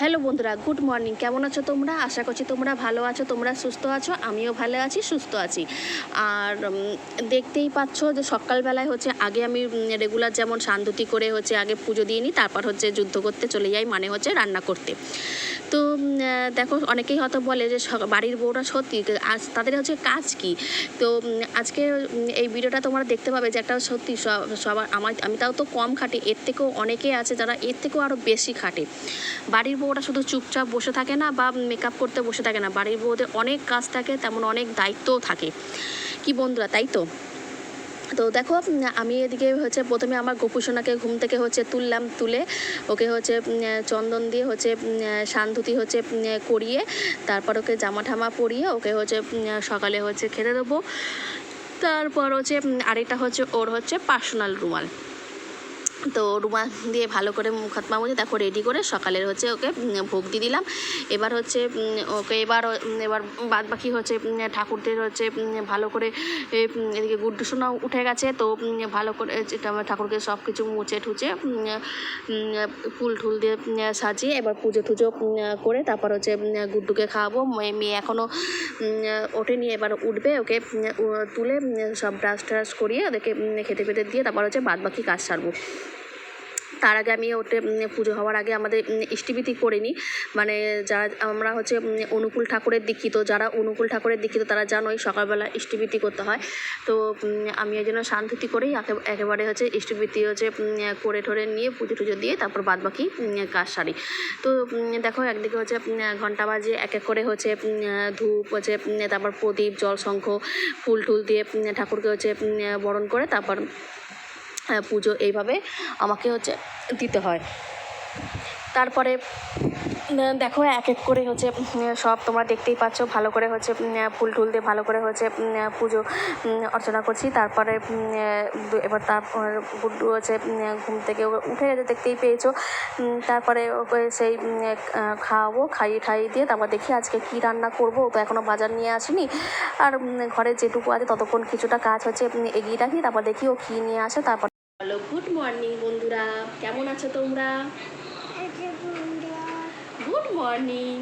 Hello বন্ধুরা, good morning. কেমন আছো তোমরা? আশা করছি তোমরা ভালো আছো, তোমরা সুস্থ আছো, আমিও ভালো আছি, সুস্থ আছি। আর দেখতেই পাচ্ছ যে সকালবেলায় হচ্ছে আগে আমি রেগুলার যেমন শান্তুতি করে হচ্ছে আগে পুজো দিয়ে নিই তারপর হচ্ছে যুদ্ধ করতে চলে যাই মানে হচ্ছে রান্না করতে। তো দেখো, অনেকেই হয়তো বলে যে বাড়ির বউরা সত্যি আজ তাদের হচ্ছে কাজ কি? তো আজকে এই ভিডিওটা তোমরা দেখতে পাবে যে একটা সত্যি সবার, আমার, আমি তাও তো কম খাটি, এর থেকেও অনেকে আছে যারা এর থেকেও আরও বেশি খাটে। বাড়ির বউরা শুধু চুপচাপ বসে থাকে না বা মেকআপ করতে বসে থাকে না। বাড়ির বউদের অনেক কাজ থাকে, তেমন অনেক দায়িত্বও থাকে। কি বন্ধুরা, তাই তো? তো দেখো, আমি এদিকে হচ্ছে প্রথমে আমার গোপুসোনাকে ঘুম থেকে হচ্ছে তুললাম, তুলে ওকে হচ্ছে, চন্দন দিয়ে হচ্ছে, শান্তুতি হচ্ছে, করিয়ে তারপর ওকে জামা ঠামা পরিয়ে ওকে হচ্ছে, সকালে হচ্ছে খেতে দেবো। তারপর হচ্ছে আরেকটা হচ্ছে ওর হচ্ছে পার্সোনাল রুমাল। তো রুমাল দিয়ে ভালো করে মুখ হাত পা দেখো রেডি করে সকালের হচ্ছে ওকে ভোগ দিয়ে দিলাম। এবার হচ্ছে ওকে এবার এবার বাদ বাকি হচ্ছে ঠাকুরদের হচ্ছে ভালো করে এদিকে গুড্ডু সোনাও উঠে গেছে। তো ভালো করে ঠাকুরকে সব কিছু মুছে ঠুচে ফুল টুল দিয়ে সাজিয়ে এবার পুজো টুজো করে তারপর হচ্ছে গুড্ডুকে খাওয়াবো। মেয়ে মেয়ে এখনও ওঠেনি, এবার উঠবে ওকে তুলে সব ব্রাশ ট্রাশ করিয়ে ওদেরকে খেতে পেতে দিয়ে তারপর হচ্ছে বাদ বাকি কাজ সারবো। তার আগে আমি ওতে পুজো হওয়ার আগে আমাদের ইষ্টবিতি করে নিই মানে যারা আমরা হচ্ছে অনুকূল ঠাকুরের দীক্ষিত, যারা অনুকূল ঠাকুরের দীক্ষিত, তারা জানোই সকালবেলা ইষ্টবিতি করতে হয়। তো আমি ওই জন্য শান্তিতি করেই একে- একেবারে হচ্ছে ইষ্টবিতি হচ্ছে করে ঠরে নিয়ে পুজো টুজো দিয়ে তারপর বাদ বাকি কাজ সারি। তো দেখো, একদিকে হচ্ছে ঘণ্টা বাজে এক এক করে হচ্ছে ধূপ হচ্ছে তারপর প্রদীপ জল শঙ্খ ফুল টুল দিয়ে ঠাকুরকে হচ্ছে বরণ করে তারপর পুজো এইভাবে আমাকে হচ্ছে দিতে হয়। তারপরে দেখো এক এক করে হচ্ছে সব তোমরা দেখতেই পাচ্ছ, ভালো করে হচ্ছে ফুল টুল দিয়ে ভালো করে হচ্ছে পুজো অর্চনা করছি। তারপরে এবার তারপর গুড্ডু হচ্ছে ঘুম থেকে উঠে গেছে, দেখতেই পেয়েছ। তারপরে সেই খাওয়াবো, খাইয়ে ঠাইয়ে দিয়ে তারপর দেখি আজকে কী রান্না করব তো এখনও বাজার নিয়ে আসেনি। আর ঘরে যেটুকু আছে ততক্ষণ কিছুটা কাজ হচ্ছে এগিয়ে রাখি, তারপর দেখি ও কী নিয়ে আসে, তারপর হ্যালো গুড মর্নিং বন্ধুরা। কেমন আছো তোমরা? Good morning.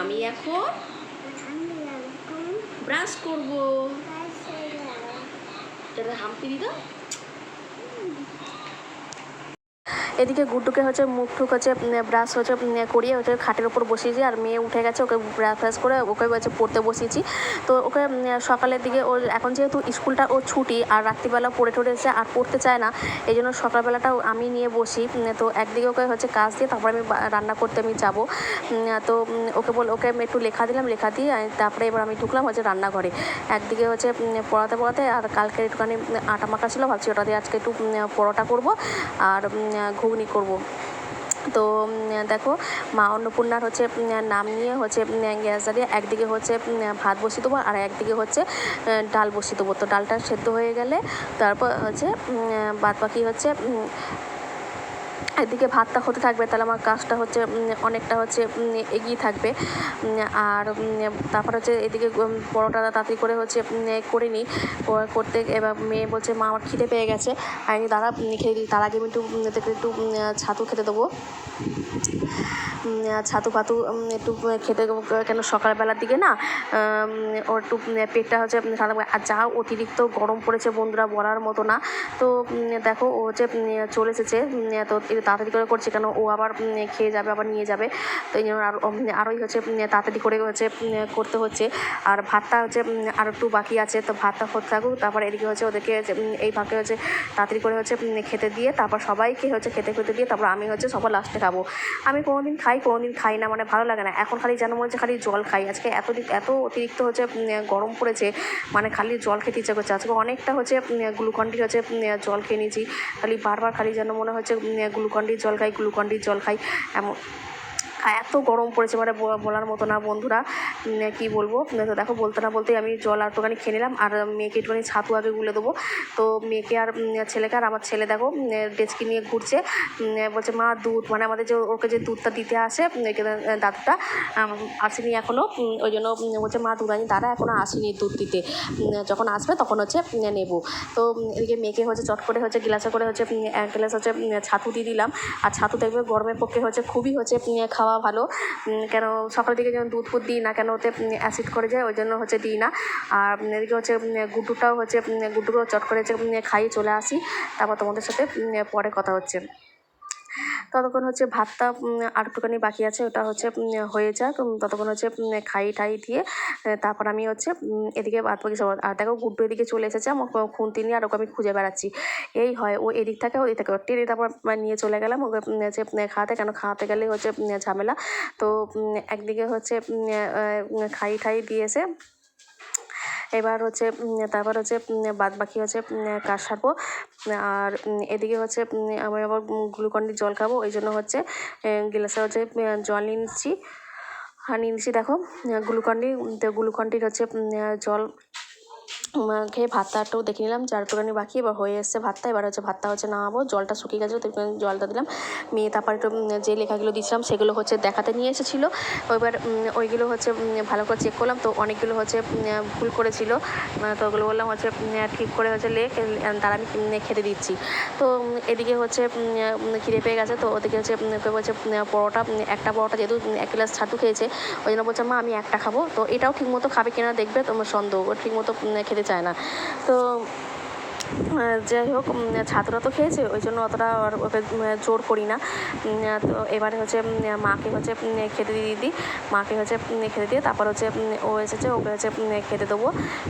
আমি এখন ব্রাশ করব। হাম্পি দিদা এদিকে গুড্ডুকে হচ্ছে মুখ টুক হচ্ছে ব্রাশ হচ্ছে করিয়ে হচ্ছে খাটের ওপর বসিয়েছি, আর মেয়ে উঠে গেছে, ওকে ব্রাশ ফ্রাশ করে ওকে হচ্ছে পড়তে বসিয়েছি। তো ওকে সকালের দিকে ওর এখন যেহেতু স্কুলটা ওর ছুটি, আর রাত্রিবেলা পড়ে টড়ে এসে আর পড়তে চায় না, এই জন্য সকালবেলাটাও আমি নিয়ে বসি তো একদিকে ওকে হচ্ছে কাজ দিয়ে তারপরে আমি রান্না করতে আমি যাব। তো ওকে বল, ওকে আমি একটু লেখা দিলাম, লেখা দিয়ে তারপরে এবার আমি ঢুকলাম হচ্ছে রান্নাঘরে। একদিকে হচ্ছে পড়াতে পড়াতে আর কালকে একটুখানি আটা মাখা ছিল, ভাবছি ওটা দিয়ে আজকে একটু পরোটা করব। আর ঘুগনি করব। তো দেখো, মা অন্নপূর্ণার হচ্ছে নাম নিয়ে হচ্ছে গ্যাস দাঁড়িয়ে একদিকে হচ্ছে ভাত বসিয়ে দেবো আর একদিকে হচ্ছে ডাল বসিয়ে দেবো। তো ডালটা সেদ্ধ হয়ে গেলে তারপর হচ্ছে বাদ বাকি হচ্ছে একদিকে ভাতটা হতে থাকবে তাহলে আমার কাজটা হচ্ছে অনেকটা হচ্ছে এগিয়ে থাকবে। আর তারপর হচ্ছে এদিকে পরোটা তাড়াতাড়ি করে হচ্ছে করে নিই। করতে এবার মেয়ে বলছে মা আমার খিদে পেয়ে গেছে। বলি, দাঁড়া খেয়ে তার আগে আমি একটু একটু ছাতু খেতে দেবো। ছাতু ফাতু একটু খেতে কেন সকালবেলার দিকে না ওর একটু পেটটা হচ্ছে ঠান্ডা আর যা অতিরিক্ত গরম পড়েছে বন্ধুরা বলার মতো না। তো দেখো, ও হচ্ছে চলে এসেছে তো তাড়াতাড়ি করে করছে কেন, ও আবার খেয়ে যাবে, আবার নিয়ে যাবে। তো এই জন্য আরোই হচ্ছে তাড়াতাড়ি করে হচ্ছে করতে হচ্ছে। আর ভাতটা হচ্ছে আর একটু বাকি আছে, তো ভাতটা হতে থাকুক, তারপর এদিকে হচ্ছে ওদেরকে এই ফাঁকে হচ্ছে তাড়াতাড়ি করে হচ্ছে খেতে দিয়ে, তারপর সবাইকে হচ্ছে খেতে খেতে দিয়ে, তারপর আমি হচ্ছে সবার লাস্টে খাব। আমি কোনোদিন খাই কোনোদিন খাই না মানে ভালো লাগে না। এখন খালি যেন মনে হচ্ছে খালি জল খাই। আজকে এত এত অতিরিক্ত হচ্ছে গরম পড়েছে মানে খালি জল খেতে ইচ্ছা করছে। আজকে অনেকটা হচ্ছে গ্লুকন্ডি হচ্ছে জল খেয়ে নিয়েছি। খালি বারবার খালি যেন মনে হচ্ছে গ্লুকন্ডির জল খাই, গ্লুকন্ডির জল খাই, এমন। এত গরম পড়েছে মানে বলা- বলার মতো না বন্ধুরা। কি বলব? তো দেখো বলতে না বলতেই আমি জল আর একটুখানি খেয়ে নিলাম। আর মেয়েকে একটুখানি ছাতু আগে গুলে দেবো। তো মেয়েকে আর ছেলেকে আর আমার ছেলে দেখো ডেচকি নিয়ে ঘুরছে। বলছে মা দুধ। মানে আমাদের যে ওকে যে দুধটা দিতে আসে আম, আসেনি এখনও ওই জন্য বলছে মা দুধ আনি। দাদা এখনও আসেনি দুধ দিতে। যখন আসবে তখন হচ্ছে নেব। তো এদিকে মেয়েকে হচ্ছে চট করে হচ্ছে গ্লাসে করে হচ্ছে এক গ্লাস হচ্ছে ছাতু দিয়ে দিলাম। আর ছাতু দেখবে গরমের পক্ষে হচ্ছে খুবই হচ্ছে উম, খাওয়া ভালো কেন সকালের দিকে যেমন দুধ ফুধ দিই না কেন ওতে অ্যাসিড করে যায়, ওই জন্য হচ্ছে দিই না। আর এদিকে হচ্ছে গুড্ডুটাও হচ্ছে গুড্ডুটাও চট করে হচ্ছে খাইয়ে চলে আসি। তারপর তোমাদের সাথে পরে কথা হচ্ছে। ততক্ষণ হচ্ছে ভাতটা আর একটুখানি বাকি আছে, ওটা হচ্ছে হয়ে যাক। ততক্ষণ হচ্ছে খাই টাই দিয়ে তারপর আমি হচ্ছে এদিকে বাদ বাকি সব, আর দেখো গুড্ডু এদিকে চলে এসেছে, আমার খুন্তি নিয়ে, আর ওকে আমি খুঁজে বেড়াচ্ছি। এই হয়, ও এদিক থাকে ও এদিক থাকে। টেনে তারপর নিয়ে চলে গেলাম, ওকে হচ্ছে খাওয়াতে, কেন খাওয়াতে গেলে হচ্ছে ঝামেলা। তো একদিকে হচ্ছে খাই, ঠাই দিয়েছে এবার হচ্ছে তারপর হচ্ছে বাদ বাকি হচ্ছে কাজ সারবো। আর এদিকে হচ্ছে আমি আবার গ্লুকন্ডির জল খাব। ওই জন্য হচ্ছে গ্লাসে হচ্ছে জল নিয়ে নিচ্ছি। আর নিয়ে নিচ্ছি, দেখো, গ্লুকন্ডি, গ্লুকন্ডির হচ্ছে জল খেয়ে ভাতটা একটু দেখে নিলাম চার একটুখানি বাকি এবার হয়ে এসছে ভাতটা এবার হচ্ছে ভাতটা হচ্ছে নামাবো জলটা শুকিয়ে গেছে তো জলটা দিলাম। মেয়ে তারপর একটু যে লেখাগুলো দিয়েছিলাম সেগুলো হচ্ছে দেখাতে নিয়ে এসেছিল। এবার ওইগুলো হচ্ছে ভালো করে চেক করলাম তো অনেকগুলো হচ্ছে ভুল করেছিল। আহ, তো ওগুলো বললাম হচ্ছে ঠিক করে হচ্ছে লেখ তারা আমি খেতে দিচ্ছি। তো এদিকে হচ্ছে খিদে পেয়ে গেছে তো ওদিকে হচ্ছে বলছে পরোটা একটা পরোটা যেহেতু এক গ্লাস ছাতু খেয়েছে ওই জন্য বলছে মা আমি একটা খাব। তো এটাও ঠিকমতো খাবে কিনা দেখবে তোমার সন্দেহ ঠিকমতো খেতে চায় না। তো যাই হোক ছাতুটা তো খেয়েছে, ওই জন্য অতটা আর ওকে জোর করি না। তো এবারে হচ্ছে মাকে হচ্ছে খেতে দিয়ে দিই মাকে হচ্ছে খেতে দিয়ে তারপর হচ্ছে ও এসেছে, ওকে হচ্ছে খেতে দেবো।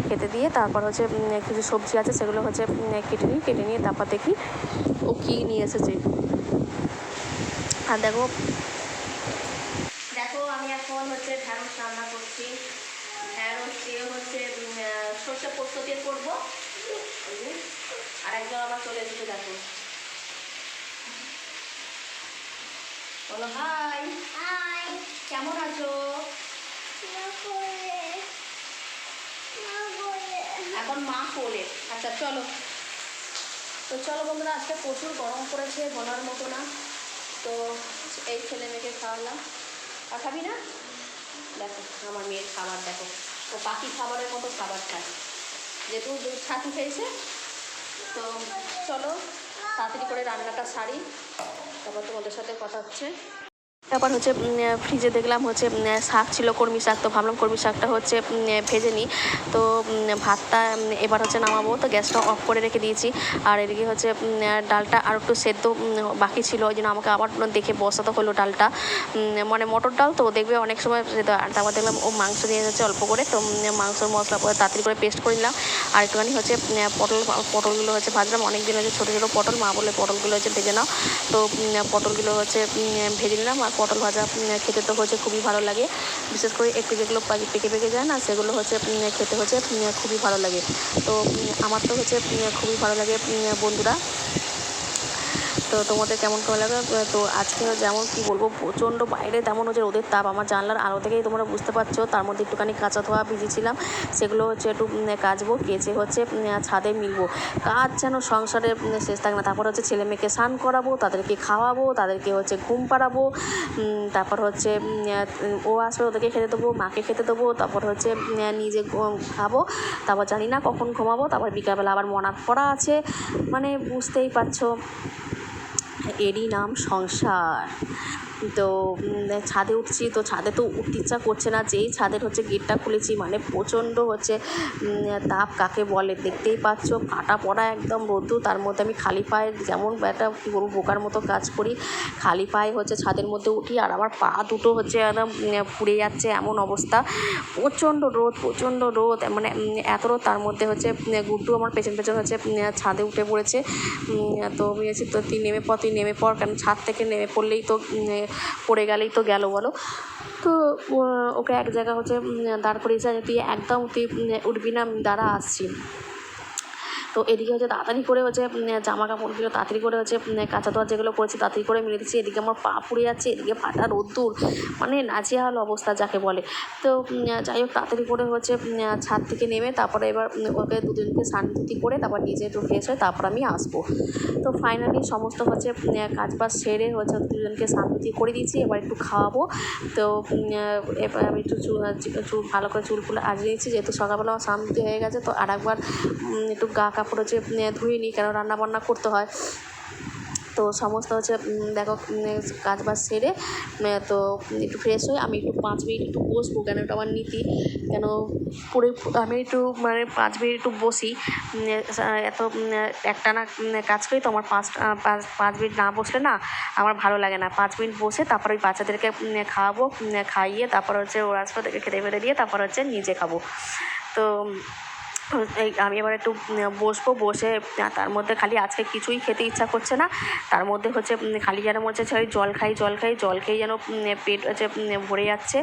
খেতে দিয়ে তারপর হচ্ছে কিছু সবজি আছে, সেগুলো হচ্ছে কেটে নিই, কেটে নিয়ে তারপর দেখি ও কী নিয়ে এসেছে। আর দেখো দেখো, আমি এখন হচ্ছে ঢ্যাঁড়স রান্না করছি। ঢ্যাঁড়স দিয়ে হচ্ছে সর্ষে পোস্ত দিয়ে করব। আর একজন আবার চলে এসেছে দেখো। বলো হাই। হাই। কেমন আছো? এখন মা কোলে। আচ্ছা চলো। তো চলো বন্ধুরা আজকে প্রচুর গরম পড়েছে বলার মতো না। তো এই ছেলে মেয়েকে খাওয়ালাম। আর খাবি না? দেখো আমার মেয়ের খাবার দেখো। ও পাখি খাবারের মতো খাবার খায় যেহেতু দুধ ছাতি খেয়েছে, তো চলো তাড়াতাড়ি করে রান্নাটা সারি। তারপর তোমাদের সাথে কথা হচ্ছে। তারপর হচ্ছে ফ্রিজে দেখলাম হচ্ছে শাক ছিল, কর্মী শাক, তো ভাবলাম কর্মী শাকটা হচ্ছে ভেজে নিই। তো ভাতটা এবার হচ্ছে নামাবো, তো গ্যাসটা অফ করে রেখে দিয়েছি। আর এদিকে হচ্ছে ডালটা আর একটু সেদ্ধ বাকি ছিল, ওই জন্য আমাকে আবার দেখে বসাতে হলো ডালটা। মানে মটর ডাল, তো দেখবে অনেক সময় সেদ্ধ, আর তারপর দেখলাম ও মাংস নিয়ে যাচ্ছে অল্প করে, তো মাংসর মশলা তাড়াতাড়ি করে পেস্ট করে নিলাম। আর একটুখানি হচ্ছে পটল, পটলগুলো হচ্ছে ভাজলাম। অনেক দিন হচ্ছে ছোটো ছোটো পটল, মা বলে পটলগুলো হচ্ছে ভেজে নাও। তো পটলগুলো হচ্ছে ভেজে নিলাম। আর পটল ভাজা খেতে তো হচ্ছে খুবই ভালো লাগে। বিশেষ করে একটু যেগুলো পাকি- পেকে যায় না, সেগুলো হচ্ছে খেতে হচ্ছে খুবই ভালো লাগে। তো আমার তো হচ্ছে খুবই ভালো লাগে বন্ধুরা। তো তোমাদের কেমন কেমন লাগে তো আজকে যেমন কি বলব, প্রচণ্ড বাইরে, তেমন হচ্ছে রোদের তাপ। আমার জানলার আলো থেকেই তোমরা বুঝতে পারছ। তার মধ্যে একটুখানি কাঁচা ধোয়া ভিজেছিলাম সেগুলো হচ্ছে একটু কাচবো, কেচে হচ্ছে ছাদে মিলবো। কাজ যেন সংসারে শেষ থাকে না। তারপর হচ্ছে ছেলে মেয়েকে স্নান করাবো, তাদেরকে খাওয়াবো, তাদেরকে হচ্ছে ঘুম পাড়াবো তারপর হচ্ছে ও আসবে ওদেরকে খেতে দেবো, মাকে খেতে দেবো, তারপর হচ্ছে নিজে খাব, তারপর জানি না কখন ঘুমাবো, তারপর বিকালবেলা আবার মনাত পড়া আছে। মানে বুঝতেই পারছ। এরই নাম সংসার। তো ছাদে উঠছি, তো ছাদে তো উঠতে ইচ্ছা করছে না। যেই ছাদের হচ্ছে গেটটা খুলেছি মানে প্রচণ্ড হচ্ছে তাপ কাকে বলে? দেখতেই পাচ্ছ, কাটা পড়া একদম রোদ্দু, তার মধ্যে আমি খালি পায়ে যেমন একটা কী বলব বোকার মতো কাজ করি, খালি পায়ে হচ্ছে ছাদের মধ্যে উঠি, আর আমার পা দুটো হচ্ছে একদম পুড়ে যাচ্ছে এমন অবস্থা। প্রচণ্ড রোদ প্রচণ্ড রোদ মানে এত রোদ, তার মধ্যে হচ্ছে গুড্ডু আমার পেছন পেছন হচ্ছে ছাদে উঠে পড়েছে। তো আমি তো তুই নেমে পড়, তুই নেমে পড়, কারণ ছাদ থেকে নেমে পড়লেই তো পড়ে গেলেই তো গেল, বলো। তো ওকে এক জায়গা হচ্ছে দাঁড় করিয়েছে তুই একদম, তুই উঠবি না দাঁড়া আসছি। তো এদিকে হচ্ছে তাড়াতাড়ি করে হচ্ছে জামা কাপড়গুলো তাড়াতাড়ি করে হচ্ছে কাঁচা ধোয়া যেগুলো করেছি তাড়াতাড়ি করে মেরে দিচ্ছি। এদিকে আমার পা পুড়ে যাচ্ছে, এদিকে ফাটা রোদ্দুর মানে নাজেহাল অবস্থা যাকে বলে। তো যাই হোক, তাড়াতাড়ি করে হচ্ছে ছাদ থেকে নেমে তারপরে এবার ওকে দুদিনকে স্নান ধুতি করে তারপর নিজে একটু ফ্রেশ হয়ে তারপর আমি আসব। তো ফাইনালি সমস্ত হচ্ছে কাজ বাজ সেরে হচ্ছে দুজনকে স্নান ধুতি করে দিয়েছি, এবার একটু খাওয়াবো। তো এবার আমি একটু চুল চুল, ভালো করে চুলগুলো আজকে নিয়েছি যেহেতু সকালবেলা আমার স্নান ধুতি হয়ে গেছে, তো আর একবার একটু গা কাপড় হচ্ছে ধুয়ে নিই কেন রান্না বান্না করতে হয়। তো সমস্ত হচ্ছে দেখো কাজ বাজ সেরে তো একটু ফ্রেশ হয়ে আমি একটু পাঁচ মিনিট একটু বসবো কেন এটা আমার নীতি। কেন পুরো আমি একটু মানে পাঁচ মিনিট একটু বসি এত উম, একটানা উম, কাজ করি তো আমার পাঁচ পাঁচ মিনিট না বসলে না আমার ভালো লাগে না। পাঁচ মিনিট বসে তারপর ওই বাচ্চাদেরকে খাওয়াবো খাইয়ে তারপর হচ্ছে ওরা আসবে খেতে ফেতে দিয়ে তারপর হচ্ছে নিজে খাব। তো এই আমি এবার একটু বসবো, বসে তার মধ্যে খালি আজকে কিছুই খেতে ইচ্ছা করছে না। তার মধ্যে হচ্ছে খালি যেন মনে হচ্ছে জল খাই জল খাই, জল খেয়ে যেন পেট হচ্ছে ভরে যাচ্ছে।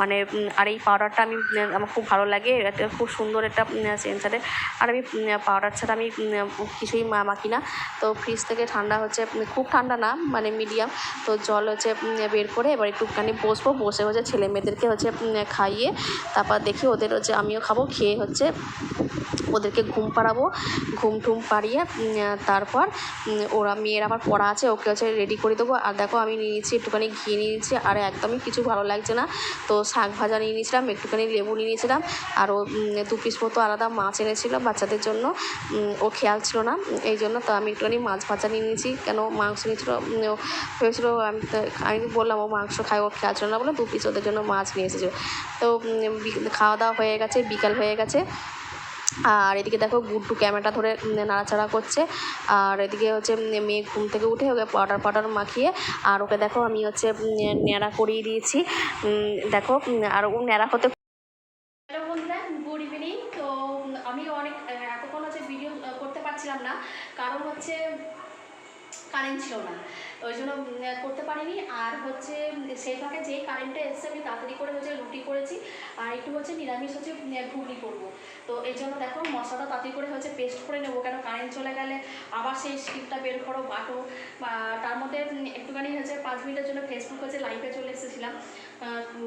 মানে আর এই পাউডারটা আমি আমার খুব ভালো লাগে। এটা খুব সুন্দর একটা সেন্সারে আর আমি পাউডার ছাড়া আমি কিছুই মাখি না। তো ফ্রিজ থেকে ঠান্ডা হচ্ছে খুব ঠান্ডা না মানে মিডিয়াম তো জল হচ্ছে বের করে এবার একটুখানি বসবো, বসে হচ্ছে ছেলে মেয়েদেরকে হচ্ছে খাইয়ে, তারপর দেখি ওদের হচ্ছে আমিও খাব, খেয়ে হচ্ছে ওদেরকে ঘুম পাড়াবো, ঘুম টুম পাড়িয়ে তারপর ওরা মেয়ের আবার পড়া আছে, ওকে হচ্ছে রেডি করে দেবো। আর দেখো আমি নিয়ে নিচ্ছি, একটুখানি ঘি নিয়ে নিচ্ছি, আর একদমই কিছু ভালো লাগছে না। তো শাক ভাজা নিয়ে নিয়েছিলাম, একটুখানি লেবু নিয়ে নিয়েছিলাম, আর ও দু পিস মতো আলাদা মাছ এনেছিল বাচ্চাদের জন্য। ও খেয়াল ছিল না, এই জন্য তো আমি একটুখানি মাছ ভাজা নিয়ে নিয়েছি। কেন মাংস নিয়েছিল ভেবেছিল, আমি আমি বললাম ও মাংস খায়, ও খেয়াল ছিল না বলে দু পিস ওদের জন্য মাছ নিয়ে এসেছিল তো খাওয়া দাওয়া হয়ে গেছে, বিকাল হয়ে গেছে। আর এদিকে দেখো গুড্ডু ক্যামেরাটা ধরে নাড়াচাড়া করছে। আর এদিকে হচ্ছে মেয়ে ঘুম থেকে উঠে ওকে পাউডার পাউডার মাখিয়ে, আর ওকে দেখো আমি হচ্ছে ন্যাড়া করিয়ে দিয়েছি। দেখো আর ও ন্যাড়া হতে করতে কারণ হচ্ছে, কারেন্ট ছিল না। ওই জন্য করতে পারিনি। আর হচ্ছে সেই ফাঁকে যেই কারেন্টটা এসছে, আমি তাড়াতাড়ি করে হচ্ছে রুটি করেছি। আর একটু হচ্ছে নিরামিষ হচ্ছে ঘুগনি করব। তো এই জন্য দেখো, মশলাটা তাড়াতাড়ি করে হচ্ছে পেস্ট করে নেব, কেন কারেন্ট চলে গেলে আবার সেই স্ক্রিপ্টটা বের করো, বাটো। বা, তার মধ্যে একটুখানি হচ্ছে পাঁচ মিনিটের জন্য ফেসবুক হচ্ছে লাইভে চলে এসেছিলাম।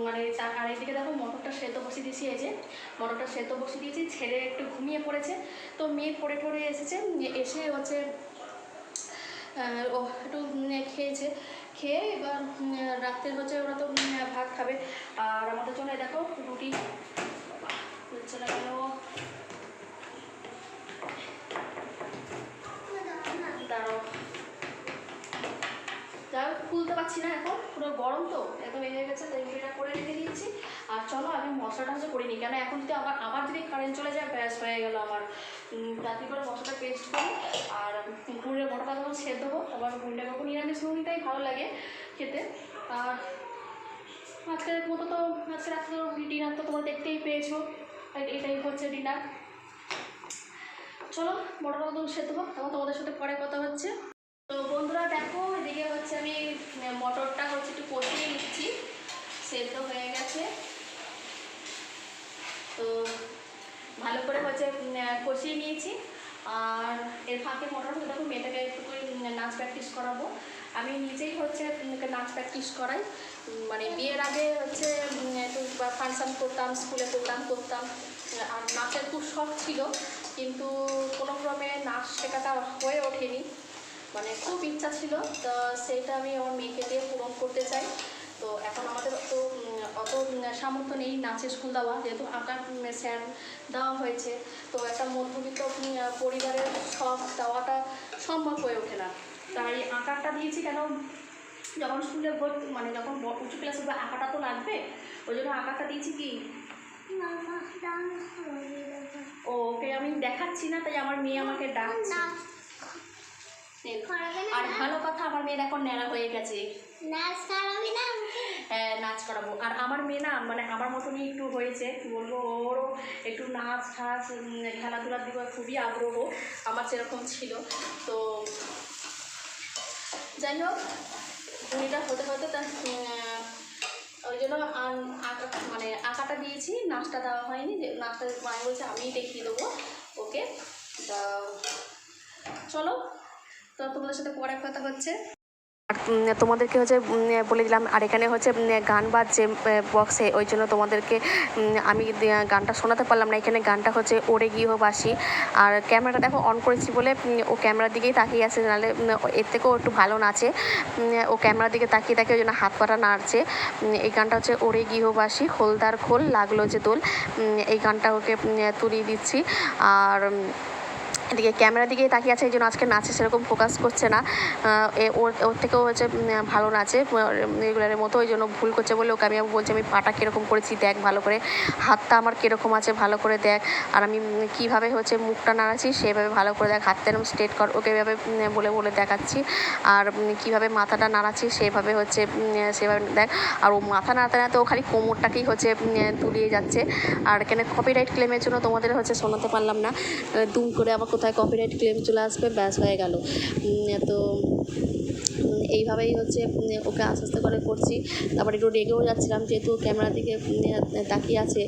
মানে তার, আর এদিকে দেখো, মটরটা সেদ্ধ বসিয়ে দিয়েছি, এই যে মটরটা সেদ্ধ বসিয়ে দিয়েছি ছেলে একটু ঘুমিয়ে পড়েছে। তো মেয়ে পড়ে পড়ে এসেছে এসে হচ্ছে ও একটু খেয়েছে। খেয়ে এবার রাত্রে হচ্ছে ওরা তো ভাত খাবে। আর আমাদের জন্য দেখো রুটি। চলে যাই খুলতে পারছি না এখন। পুরো গরম তো, একদম এ হয়ে গেছে, তাই রুটিটা করে রেখে দিয়েছি। আর চলো আমি মশলাটা হচ্ছে করে নিই কেন, এখন যদি আবার আবার যদি কারেন্ট চলে যায়, ব্যাস হয়ে গেল আমার। রাত্রি করে মশলাটা পেস্ট করি। আর গুড়ের গোটাটা যখন সেদ্ধ দেবো তারপর গুড়টা খাব নিরামিষ ঘুগনিটাই ভালো লাগে খেতে। আর আজকের মতো তো, আজকে রাত্রে ডিনার তো তোমরা দেখতেই পেয়েছ। এটাই হচ্ছে ডিনার। চলো মোটর মতন সেদ্ধ হোক, তখন তোমাদের সাথে পরে কথা হচ্ছে। তো বন্ধুরা, দেখো, এদিকে হচ্ছে আমি মটরটা হচ্ছে একটু কষিয়ে নিচ্ছি। সেদ্ধ হয়ে গেছে। তো ভালো করে হচ্ছে কষিয়ে নিয়েছি। আর এর ফাঁকে হচ্ছে দেখো মেয়েটাকে একটু নাচ প্র্যাকটিস করাবো। আমি নিজেই হচ্ছে নাচ প্র্যাকটিস করাই। মানে বিয়ের আগে হচ্ছে একটু ফাংশন করতাম, স্কুলে প্রোগ্রাম করতাম। আর নাচের খুব শখ ছিল, কিন্তু কোনো ক্রমে নাচ শেখাটা হয়ে ওঠেনি। মানে খুব ইচ্ছা ছিল, তো সেইটা আমি আমার মেয়েকে দিয়ে পূরণ করতে চাই। তো এখন আমাদের তো অত সামর্থ্য নেই নাচের স্কুল দেওয়া যেহেতু আঁকার স্যার দেওয়া হয়েছে তো একটা মধ্যবিত্ত পরিবারের শখ দেওয়াটা সম্ভব হয়ে ওঠে না তাই আঁকাটা দিয়েছি কেন যখন স্কুলে ভর্তি মানে যখন উঁচু ক্লাসে বা আঁকাটা তো লাগবে ওই জন্য আঁকাটা দিয়েছি কি ওকে আমি দেখাচ্ছি না তাই আমার মেয়ে আমাকে ডাকছে আর ভালো কথা আমার মেয়ের এখন ন্যাড়া হয়ে গেছে। নাচ খারাপই না হ্যাঁ, নাচ করাবো। আর আমার মেয়ে না মানে আমার মতনই একটু হয়েছে কি বলব ওরও একটু নাচ ঠাচ খেলাধুলার দিকে খুবই আগ্রহ আমার সেরকম ছিল। তো যাই হোক ঘুড়িটা হতে হতে তার ওই জন্য আঁকা মানে আঁকাটা দিয়েছি নাচটা দেওয়া হয়নি যে নাচটা মায় বলছে আমিই দেখিয়ে দেবো ওকে? তা চলো। তো তোমাদের সাথে পরে কথা হচ্ছে। তোমাদেরকে হচ্ছে বলে দিলাম, আর এখানে হচ্ছে গান বাজছে বক্সে ওই জন্য তোমাদেরকে আমি গানটা শোনাতে পারলাম না। এখানে গানটা হচ্ছে ওরে গৃহবাসী। আর ক্যামেরাটা দেখো অন করেছি বলে ও ক্যামেরার দিকেই তাকিয়ে আছে, নাহলে এর থেকেও একটু ভালো নাচে। ও ক্যামেরার দিকে তাকিয়ে তাকিয়ে ওই জন্য হাত পাটা নাড়ছে। এই গানটা হচ্ছে ওরে গৃহবাসী, খোলদার খোল, লাগল যে দোল। এই গানটা ওকে তুলিয়ে দিচ্ছি। আর এদিকে ক্যামেরার দিকে তাকিয়ে আছে, এই জন্য আজকে নাচে সেরকম ফোকাস করছে না। ওর ওর থেকেও হচ্ছে ভালো নাচে রেগুলারের মতো ওই জন্য ভুল করছে বলে ওকে আমি বলছি, আমি পাটা কীরকম করেছি দেখ ভালো করে। হাতটা আমার কীরকম আছে ভালো করে দেখ। আর আমি কীভাবে হচ্ছে মুখটা নাড়াচ্ছি সেভাবে ভালো করে দেখ। হাতটা এরকম স্ট্রেট কর, ওকে এভাবে বলে বলে দেখাচ্ছি। আর কীভাবে মাথাটা নাড়াচ্ছি সেভাবে হচ্ছে সেভাবে দেখ। আর ও মাথা নাড়াতে নাড়াতে ও খালি কোমরটাকেই হচ্ছে তুলিয়ে যাচ্ছে। আর এখানে কপিরাইট ক্লেমের জন্য তোমাদের হচ্ছে শোনাতে পারলাম না। দুম করে আবার কোথায় কপিরাইট ক্লেম চলে আসবে, ব্যাস হয়ে গেল। তো এইভাবেই হচ্ছে ওকে আস্তে আস্তে করে করছি। তারপর একটু রেগেও যাচ্ছিলাম, যেহেতু ক্যামেরা দিকে তাকিয়ে আছে,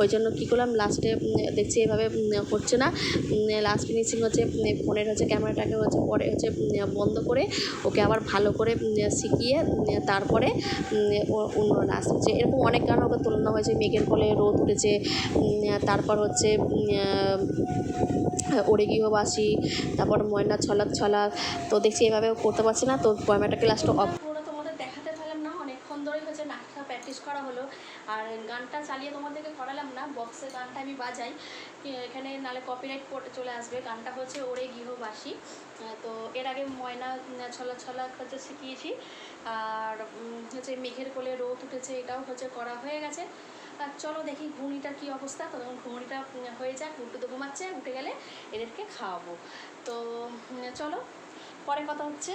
ওই জন্য কী করলাম লাস্টে দেখছি এভাবে হচ্ছে না। লাস্ট ফিনিশিং হচ্ছে ফোনের হচ্ছে ক্যামেরাটাকে হচ্ছে পরে হচ্ছে বন্ধ করে ওকে আবার ভালো করে শিখিয়ে তারপরে অন্য নাচ হচ্ছে। এরকম অনেক গান ওকে তুলনা হয়েছে, মেঘের কোলে রোদ উঠেছে তারপর হচ্ছে ওরে গৃহবাসী, তারপর ময়না ছলাক ছলাক তো দেখছি এভাবে করতে পারছি না, তো ক্যামেরাটাকে লাস্ট অফ প্র্যাকটিস করা হলো। আর গানটা চালিয়ে তোমাদেরকে করালাম না বক্সে গানটা আমি বাজাই। এখানে নালে কপিরাইট চলে আসবে। গানটা হচ্ছে ওরে গৃহবাসী। তো এর আগে ময়না ছলা ছলা হচ্ছে শিখিয়েছি। আর হচ্ছে মেঘের কোলে রোদ উঠেছে, এটাও হচ্ছে করা হয়ে গেছে। আর চলো দেখি ঘুগনিটার কী অবস্থা। তখন ঘুগনিটা হয়ে যাক উঠে তো ঘুমাচ্ছে, উঠে গেলে এদেরকে খাওয়াবো। তো চলো, পরে কথা হচ্ছে।